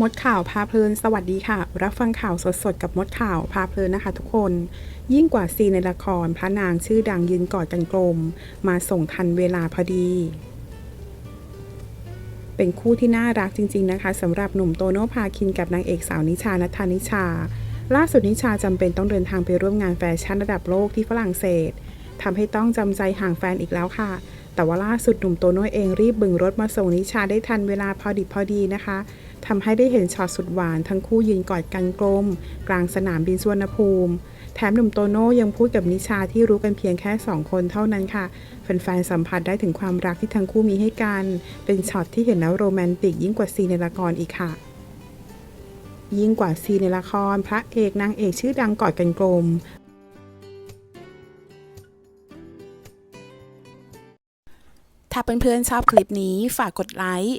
มดข่าวพาเพลินสวัสดีค่ะ รับฟังข่าวสดๆกับมดข่าวพาเพลินนะคะทุกคน ยิ่งกว่าซีในละครพระนางชื่อดังยืนกอดกันกลม มาส่งทันเวลาพอดี เป็นคู่ที่น่ารักจริง ๆนะคะสำหรับหนุ่มโตโน่พาคินกับนางเอกสาวนิชานัทานิชา ล่าสุดนิชาจำเป็นต้องเดินทางไปร่วมงานแฟชั่นระดับโลกที่ฝรั่งเศสทำให้ต้องจำใจห่างแฟนอีกแล้วค่ะแต่ว่าล่าสุดหนุ่มโตโน่เองรีบบึงรถมาส่งนิชาได้ทันเวลาพอดิบพอดีนะคะ ทำให้ได้เห็นช็อตสุดหวานทั้งคู่ยืนกอดกันกลม กลางสนามบินสุวรรณภูมิ แถมหนุ่มโตโน่ยังพูดกับนิชาที่รู้กันเพียงแค่สองคนเท่านั้นค่ะ แฟนๆสัมผัสได้ถึงความรักที่ทั้งคู่มีให้กัน เป็นช็อตที่เห็นแล้วโรแมนติกยิ่งกว่าซีในละครอีกค่ะยิ่งกว่าซีในละคร พระเอกนางเอกชื่อดังกอดกันกลม ถ้าเพื่อนๆชอบคลิปนี้ฝากกดไลค์